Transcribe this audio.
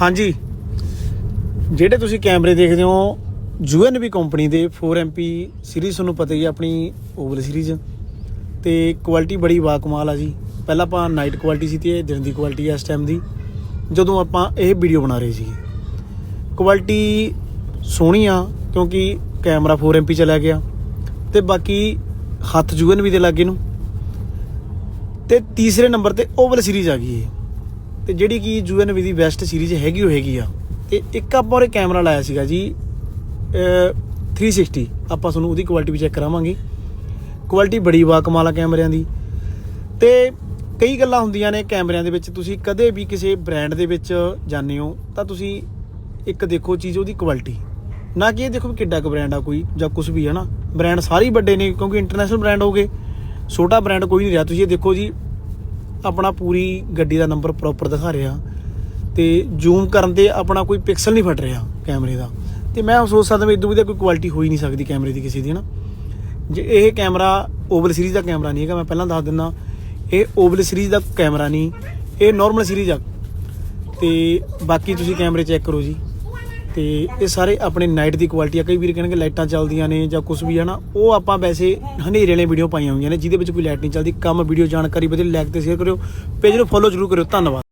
ਹਾਂਜੀ। ਜਿਹੜੇ ਤੁਸੀਂ ਕੈਮਰੇ ਦੇਖਦੇ ਹੋ ਯੂਐਨਬੀ ਕੰਪਨੀ ਦੇ 4MP ਸੀਰੀਜ਼ ਤੁਹਾਨੂੰ ਪਤਾ ਹੀ ਹੈ ਆਪਣੀ ਓਵਲ ਸੀਰੀਜ਼ ਤੇ ਕੁਆਲਿਟੀ ਬੜੀ ਬਾਕਮਾਲ ਆ ਜੀ। ਪਹਿਲਾਂ ਆਪਾਂ ਨਾਈਟ ਕੁਆਲਿਟੀ ਸੀ ਤੇ ਇਹ ਦਿਨ ਦੀ ਕੁਆਲਿਟੀ ਹੈ ਇਸ ਟਾਈਮ ਦੀ। ਜਦੋਂ ਆਪਾਂ ਇਹ ਵੀਡੀਓ ਬਣਾ ਰਹੇ ਸੀ ਕੁਆਲਿਟੀ ਸੋਹਣੀ ਆ, ਕਿਉਂਕਿ ਕੈਮਰਾ 4MP ਚਲਾ ਗਿਆ। ਤੇ ਬਾਕੀ ਹੱਥ ਯੂਐਨਬੀ ਦੇ ਲੱਗੇ ਨੂੰ। ਤੇ ਤੀਸਰੇ ਨੰਬਰ ਤੇ ਓਵਲ ਸੀਰੀਜ਼ ਆ ਗਈ ਹੈ ਤੇ ਜਿਹੜੀ ਕਿ ਯੂਐਨਵੀ ਦੀ ਬੈਸਟ ਸੀਰੀਜ਼ ਹੈਗੀ ਉਹ ਹੈਗੀ ਆ। ਤੇ ਇੱਕ ਆਪਾਂ ਉਹਰੇ ਕੈਮਰਾ ਲਾਇਆ ਸੀਗਾ ਜੀ, ਅਹ 360 ਆਪਾਂ ਤੁਹਾਨੂੰ ਉਹਦੀ ਕੁਆਲਿਟੀ ਵੀ ਚੈੱਕ ਕਰਾਵਾਂਗੇ। ਕੁਆਲਿਟੀ ਬੜੀ ਵਾ ਕਮਾਲ ਆ ਕੈਮਰਿਆਂ ਦੀ। ਤੇ ਕਈ ਗੱਲਾਂ ਹੁੰਦੀਆਂ ਨੇ ਕੈਮਰਿਆਂ ਦੇ ਵਿੱਚ। ਤੁਸੀਂ ਕਦੇ ਵੀ ਕਿਸੇ ਬ੍ਰਾਂਡ ਦੇ ਵਿੱਚ ਜਾਂਦੇ ਹੋ, ਤਾਂ ਤੁਸੀਂ ਇੱਕ ਦੇਖੋ ਚੀਜ਼ ਉਹਦੀ ਕੁਆਲਿਟੀ ਨਾ ਕਿ ਇਹ ਦੇਖੋ ਵੀ ਕਿੱਡਾ ਕੁ ਬ੍ਰਾਂਡ ਆ ਕੋਈ ਜਾਂ ਕੁਝ ਵੀ ਹੈ ਨਾ। ਬ੍ਰਾਂਡ ਸਾਰੇ ਵੱਡੇ ਨੇ, ਕਿਉਂਕਿ ਇੰਟਰਨੈਸ਼ਨਲ ਬ੍ਰਾਂਡ ਗਏ ਛੋਟਾ ਬ੍ਰਾਂਡ ਕੋਈ ਨਹੀਂ ਰਿਹਾ। ਤੁਸੀਂ ਇਹ ਦੇਖੋ ਜੀ ਆਪਣਾ ਪੂਰੀ ਗੱਡੀ ਦਾ ਨੰਬਰ ਪ੍ਰੋਪਰ ਦਿਖਾ ਰਿਹਾ ਤੇ ਜ਼ੂਮ ਕਰਨ ਤੇ ਆਪਣਾ ਕੋਈ ਪਿਕਸਲ ਨਹੀਂ ਫਟ ਰਿਹਾ ਕੈਮਰੇ ਦਾ। ਤੇ ਮੈਂ ਸੋਚ ਸਕਦਾ ਵੀ ਇਦੋਂ ਤਾਂ ਕੋਈ ਕੁਆਲਿਟੀ ਹੋ ਹੀ ਨਹੀਂ ਸਕਦੀ ਕੈਮਰੇ ਦੀ ਕਿਸੇ ਦੀ ਨਾ ਜੇ ਇਹ ਕੈਮਰਾ ਓਵਲ ਸੀਰੀਜ਼ ਦਾ ਕੈਮਰਾ ਨਹੀਂ ਹੈਗਾ, ਮੈਂ ਪਹਿਲਾਂ ਦੱਸ ਦਿੰਦਾ, ਇਹ ਓਵਲ ਸੀਰੀਜ਼ ਦਾ ਕੈਮਰਾ ਨਹੀਂ, ਇਹ ਨਾਰਮਲ ਸੀਰੀਜ਼ ਆ। ਤੇ ਬਾਕੀ ਤੁਸੀਂ ਕੈਮਰੇ ਚੈੱਕ ਕਰੋ ਜੀ। ਤੇ ਇਹ ਸਾਰੇ ਆਪਣੇ ਨਾਈਟ ਦੀ ਕੁਆਲਿਟੀ ਆ। ਕਈ ਵੀਰ ਕਹਿਣਗੇ ਲਾਈਟਾਂ ਚੱਲਦੀਆਂ ਨੇ ਜਾਂ ਕੁਝ ਵੀ ਹੈ ਨਾ, ਉਹ ਆਪਾਂ ਵੈਸੇ ਹਨੇਰੇ ਵਾਲੀਆਂ ਵੀਡੀਓ ਪਾਈਆਂ ਹੋਈਆਂ ਨੇ, ਜਿਹਦੇ ਵਿੱਚ ਕੋਈ ਲਾਈਟ ਨਹੀਂ ਚੱਲਦੀ। ਕੰਮ ਵੀਡੀਓ ਜਾਣਕਾਰੀ ਵਧੀਆ ਲਾਈਕ ਤੇ ਸ਼ੇਅਰ ਕਰਿਓ ਪੇਜ ਨੂੰ ਫੋਲੋ ਜ਼ਰੂਰ ਕਰਿਓ। ਧੰਨਵਾਦ।